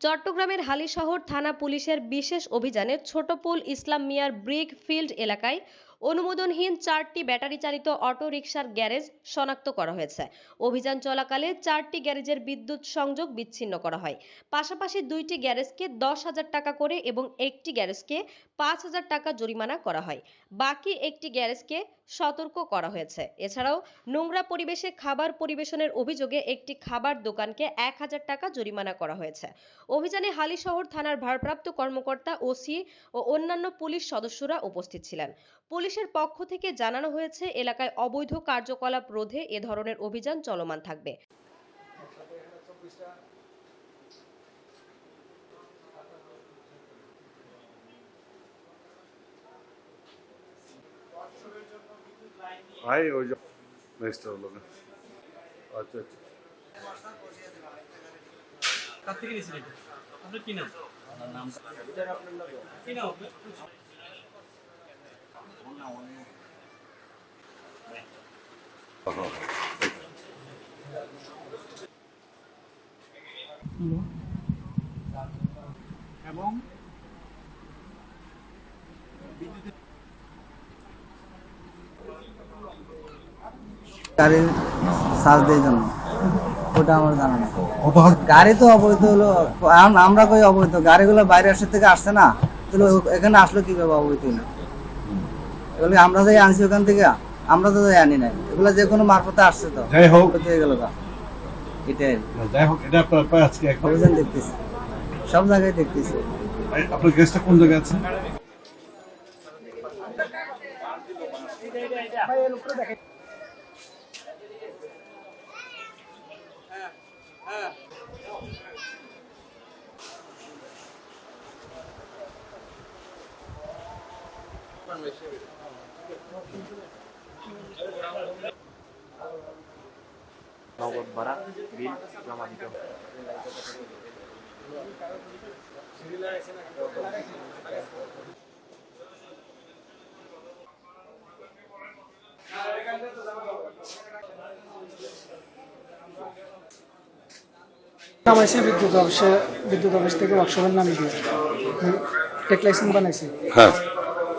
চট্টগ্রামের হালিশহর থানা পুলিশের বিশেষ অভিযানে ছোটপুল ইসলাম মিয়ার ব্রিক ফিল্ড এলাকায় অনুমোদনহীন চারটি ব্যাটারি চালিত অটো রিকশার গ্যারেজ শনাক্ত করা হয়েছে। অভিযান চলাকালে চারটি গ্যারেজের বিদ্যুৎ সংযোগ বিচ্ছিন্ন করা হয়। পাশাপাশি দুইটি গ্যারেজকে দশ হাজার টাকা করে এবং একটি গ্যারেজকে পাঁচ হাজার টাকা জরিমানা করা হয়। বাকি একটি গ্যারেজকে সতর্ক করা হয়েছে। এছাড়াও নোংরা পরিবেশে খাবার পরিবেশনের অভিযোগে একটি খাবার দোকানকে এক হাজার টাকা জরিমানা করা হয়েছে। অভিযানে হালিশহর থানার ভারপ্রাপ্ত কর্মকর্তা, ওসি ও অন্যান্য পুলিশ সদস্যরা উপস্থিত ছিলেন। পুলিশের পক্ষ থেকে জানানো হয়েছে, এলাকায় অবৈধ কার্যকলাপ রোধে এ ধরনের অভিযান চলমান থাকবে। আচ্ছা আচ্ছা। কার থেকে নিয়েছিলেন এটা? আপনার কি নাম? কি নাম এবং গাড়ি সার্চ দিয়ে জন্য ওটা আমার জানা নেই। গাড়ি তো অবৈধ হলো। আমরা কই অবৈধ? গাড়িগুলো বাইরে আসে থেকে আসছে না। তাহলে এখানে আসলো কীভাবে অবৈধ না এগুলো আমরা যাই আনছি ওখান থেকে। আমরা তো যাই আনি নাই। এগুলো যে কোনো মারফতে আসছে তো। যাই হোক। হয়ে গেল গা। এটাই। যাই হোক এটা আপনার পায়ে আজকে একবার দেখতেছি। সব জায়গায় দেখতেছি। আপনার গেস্টটা কোন জায়গায় আছে? নগদ ভাড়া বিল জমা দিতে হবে। নামাইছি বিদ্যুৎ অফিসে বিদ্যুৎ অফিস থেকে ওয়ার্কশপের নামে দিয়ে। টেক লাইসেন্স বানাইছি। হ্যাঁ।